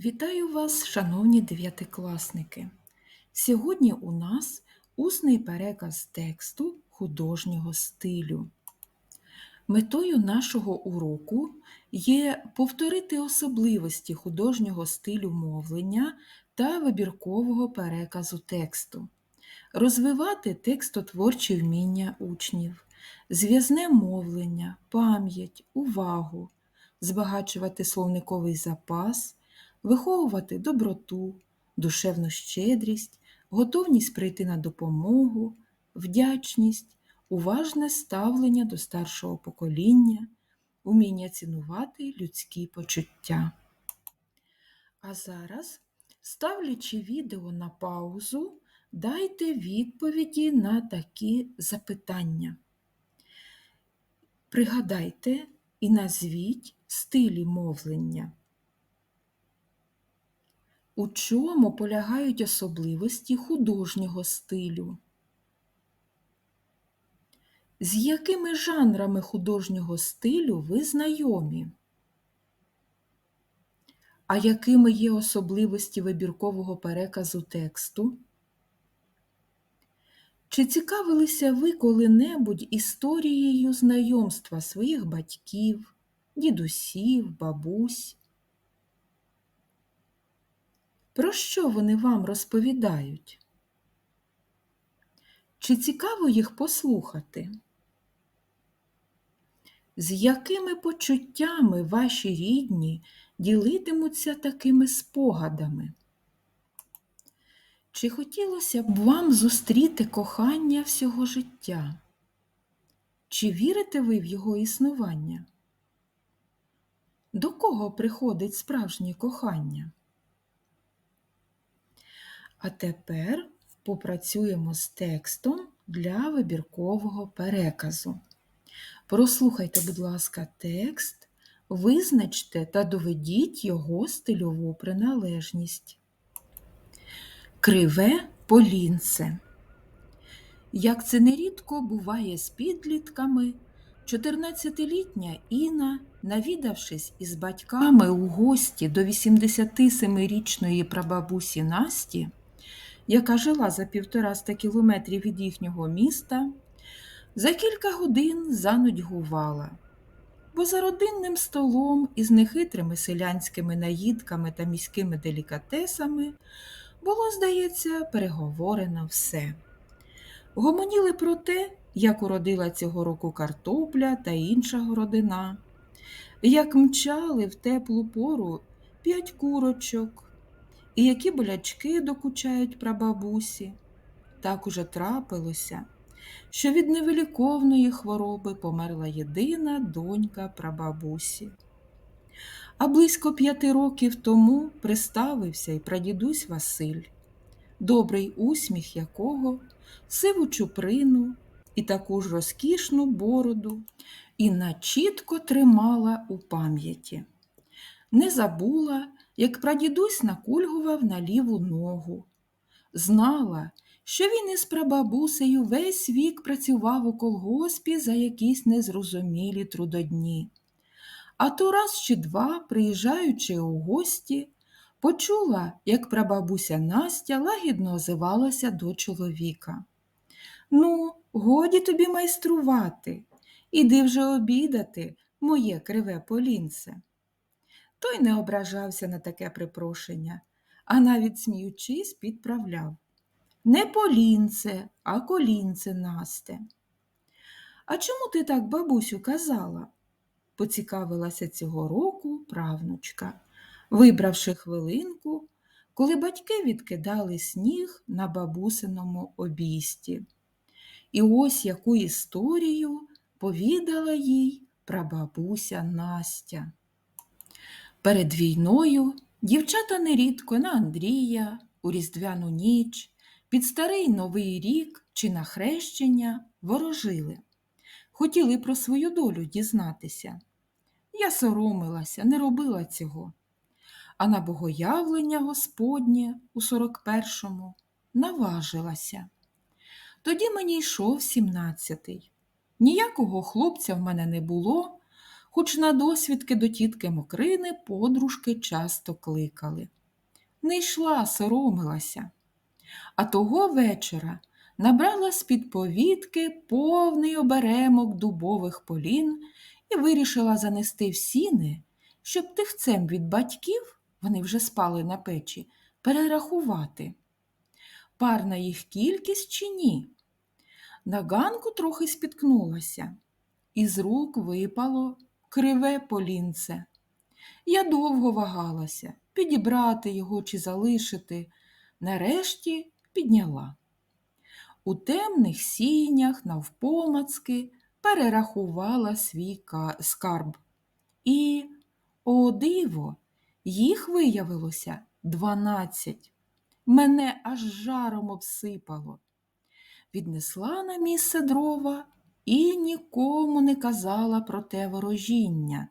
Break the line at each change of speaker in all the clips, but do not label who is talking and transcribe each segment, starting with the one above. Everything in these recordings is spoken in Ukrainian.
Вітаю вас, шановні дев'ятикласники! Сьогодні у нас усний переказ тексту художнього стилю. Метою нашого уроку є повторити особливості художнього стилю мовлення та вибіркового переказу тексту, розвивати текстотворчі вміння учнів, зв'язне мовлення, пам'ять, увагу, збагачувати словниковий запас, виховувати доброту, душевну щедрість, готовність прийти на допомогу, вдячність, уважне ставлення до старшого покоління, уміння цінувати людські почуття. А зараз, ставлячи відео на паузу, дайте відповіді на такі запитання. Пригадайте і назвіть стилі мовлення. У чому полягають особливості художнього стилю? З якими жанрами художнього стилю ви знайомі? А якими є особливості вибіркового переказу тексту? Чи цікавилися ви коли-небудь історією знайомства своїх батьків, дідусів, бабусь? Про що вони вам розповідають? Чи цікаво їх послухати? З якими почуттями ваші рідні ділитимуться такими спогадами? Чи хотілося б вам зустріти кохання всього життя? Чи вірите ви в його існування? До кого приходить справжнє кохання? А тепер попрацюємо з текстом для вибіркового переказу. Прослухайте, будь ласка, текст, визначте та доведіть його стильову приналежність. Криве полінце. Як це нерідко буває з підлітками, 14-літня Іна, навідавшись із батьками у гості до 87-річної прабабусі Насті, яка жила за півтораста кілометрів від їхнього міста, за кілька годин занудьгувала, бо за родинним столом із нехитрими селянськими наїдками та міськими делікатесами було, здається, переговорено все. Гомоніли про те, як уродила цього року картопля та інша городина, як мчали в теплу пору п'ять курочок, і які болячки докучають прабабусі. Так уже трапилося, що від невиліковної хвороби померла єдина донька прабабусі. А близько п'яти років тому приставився й прадідусь Василь, добрий усміх якого, сиву чуприну і таку ж розкішну бороду Інна чітко тримала у пам'яті. Не забула, як прадідусь накульгував на ліву ногу. Знала, що він із прабабусею весь вік працював у колгоспі за якісь незрозумілі трудодні. А то раз чи два, приїжджаючи у гості, почула, як прабабуся Настя лагідно озивалася до чоловіка. Ну, годі тобі майструвати, іди вже обідати, моє криве полінце. Той не ображався на таке припрошення, а навіть сміючись, підправляв. Не полінце, а колінце, Насте. А чому ти так, бабусю, казала? поцікавилася цього року правнучка, вибравши хвилинку, коли батьки відкидали сніг на бабусиному обійсті. І ось яку історію повідала їй прабабуся Настя. Перед війною дівчата нерідко на Андрія, у Різдвяну ніч, під старий Новий рік чи на хрещення ворожили. Хотіли про свою долю дізнатися. Я соромилася, не робила цього. А на богоявлення Господнє у 41-му наважилася. Тоді мені йшов сімнадцятий. Ніякого хлопця в мене не було, хоч на досвідки до тітки Мокрини подружки часто кликали. Не йшла, соромилася. А того вечора набрала з-під повітки повний оберемок дубових полін і вирішила занести в сіни, щоб тихцем від батьків, вони вже спали на печі, перерахувати. Парна їх кількість чи ні? На ганку трохи спіткнулася, із рук випало криве полінце. Я довго вагалася, підібрати його чи залишити. Нарешті підняла. У темних сінях навпомацки перерахувала свій скарб. І, о диво, їх виявилося дванадцять. Мене аж жаром обсипало. Віднесла на місце дрова і нікому не казала про те ворожіння.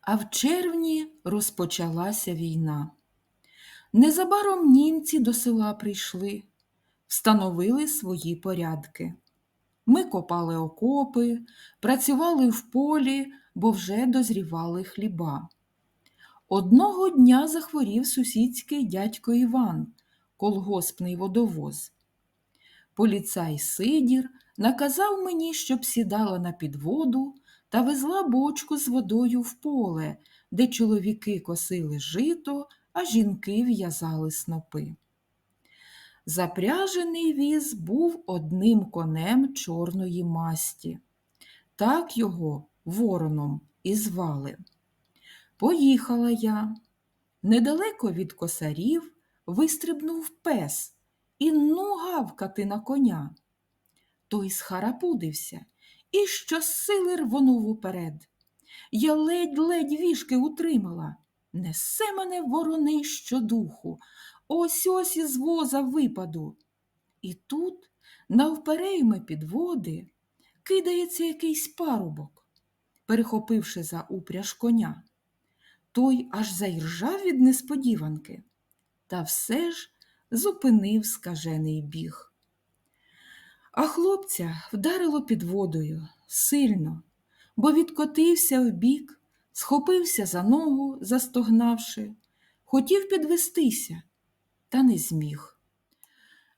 А в червні розпочалася війна. Незабаром німці до села прийшли, встановили свої порядки. Ми копали окопи, працювали в полі, бо вже дозрівали хліба. Одного дня захворів сусідський дядько Іван, колгоспний водовоз. Поліцай Сидір наказав мені, щоб сідала на підводу та везла бочку з водою в поле, де чоловіки косили жито, а жінки в'язали снопи. Запряжений віз був одним конем чорної масті. Так його вороном і звали. Поїхала я. Недалеко від косарів вистрибнув пес і ну гавкати на коня. Той схарапудився і щосили рвонув уперед. Я ледь-ледь вішки утримала. Несе мене вороний щодуху, ось ось із воза випаду. І тут, навперейми підводи, кидається якийсь парубок, перехопивши за упряж коня. Той аж заіржав від несподіванки, та все ж зупинив скажений біг. А хлопця вдарило під водою сильно, бо відкотився вбік, схопився за ногу, застогнавши, хотів підвестися, та не зміг.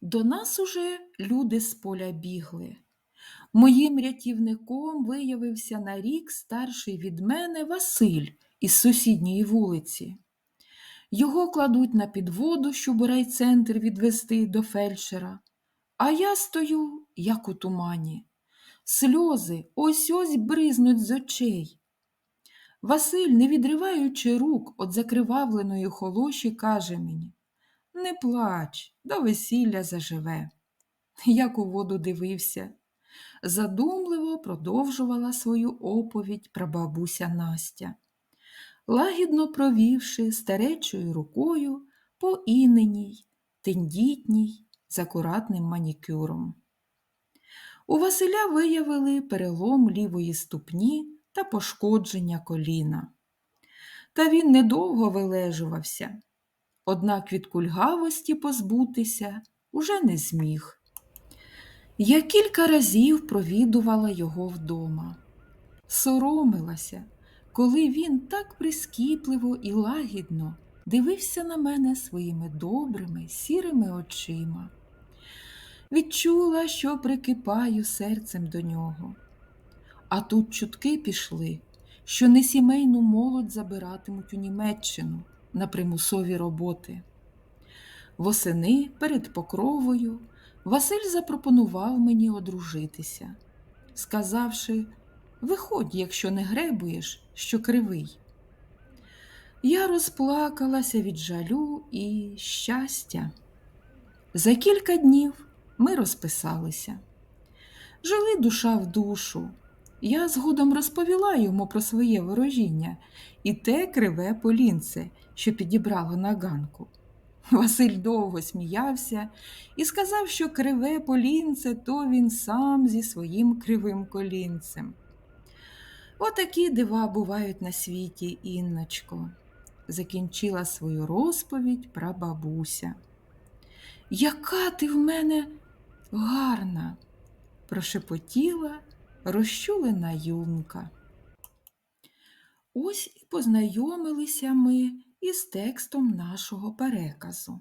До нас уже люди з поля бігли. Моїм рятівником виявився на рік старший від мене Василь із сусідньої вулиці. Його кладуть на підводу, щоб райцентр відвести до фельдшера. А я стою, як у тумані. Сльози ось ось бризнуть з очей. Василь, не відриваючи рук від закривавленої холоші, каже мені Не плач, до весілля заживе. Як у воду дивився. Задумливо продовжувала свою оповідь прабабуся Настя, лагідно провівши старечою рукою по іненій, тендітній, з акуратним манікюром. У Василя виявили перелом лівої ступні та пошкодження коліна. Та він недовго вилежувався, однак від кульгавості позбутися уже не зміг. Я кілька разів провідувала його вдома, соромилася, коли він так прискіпливо і лагідно дивився на мене своїми добрими, сірими очима. Відчула, що прикипаю серцем до нього. А тут чутки пішли, що несімейну молодь забиратимуть у Німеччину на примусові роботи. Восени перед покровою Василь запропонував мені одружитися, сказавши виходь, якщо не гребуєш, що кривий. Я розплакалася від жалю і щастя. За кілька днів ми розписалися. Жили душа в душу. Я згодом розповіла йому про своє ворожіння і те криве полінце, що підібрало на ганку. Василь довго сміявся і сказав, що криве полінце то він сам зі своїм кривим колінцем. Отакі дива бувають на світі, Інночко, закінчила свою розповідь прабабуся. Яка ти в мене гарна, прошепотіла розчулена юнка. Ось і познайомилися ми із текстом нашого переказу.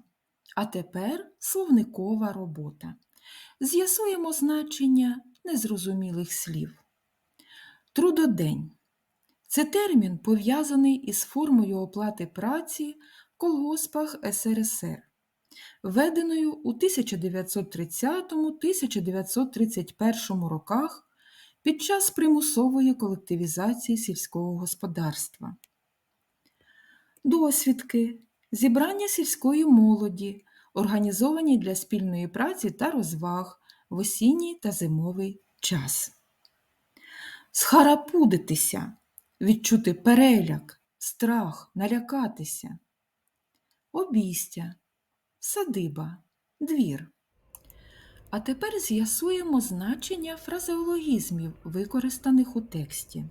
А тепер словникова робота. З'ясуємо значення незрозумілих слів. Трудодень це термін, пов'язаний із формою оплати праці в колгоспах СРСР, введеною у 1930-1931 роках під час примусової колективізації сільського господарства. Досвідки зібрання сільської молоді, організовані для спільної праці та розваг в осінній та зимовий час. Схарапудитися, відчути переляк, страх, налякатися. Обійстя, садиба, двір. А тепер з'ясуємо значення фразеологізмів, використаних у тексті.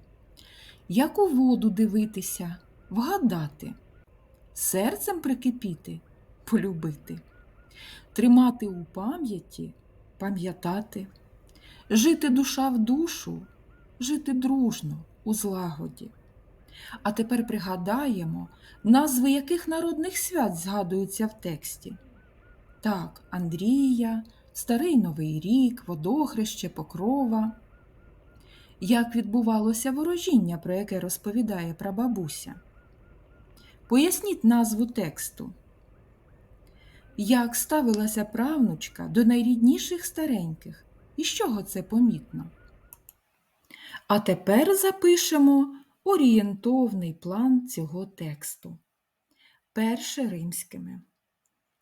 Як у воду дивитися, вгадати, серцем прикипіти, полюбити, тримати у пам'яті, пам'ятати, жити душа в душу, жити дружно у злагоді. А тепер пригадаємо, назви яких народних свят згадуються в тексті. Так, Андрія, Старий Новий рік, Водохреще, Покрова. Як відбувалося ворожіння, про яке розповідає прабабуся? Поясніть назву тексту. Як ставилася правнучка до найрідніших стареньких? І з чого це помітно? А тепер запишемо орієнтовний план цього тексту. Перше римськими.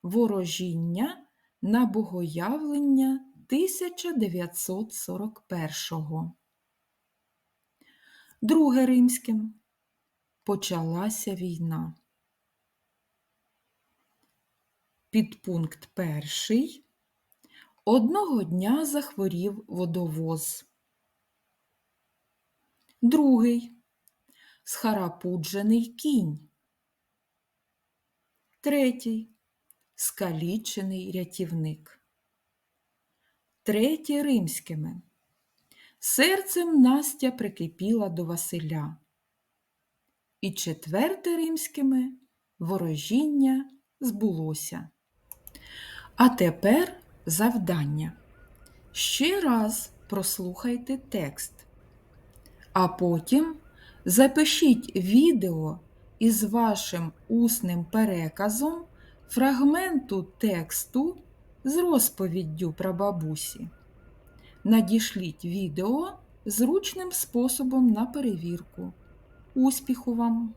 Ворожіння на богоявлення 1941. Друге римським. Почалася війна. Підпункт перший. Одного дня захворів водовоз. Другий. Схарапуджений кінь. Третій. Скалічений рятівник. Третє римськими. Серцем Настя прикипіла до Василя. І четверте римськими ворожіння збулося. А тепер завдання. Ще раз прослухайте текст, а потім запишіть відео із вашим усним переказом фрагменту тексту з розповіддю про бабусі. Надішліть відео зручним способом на перевірку. Успіху вам!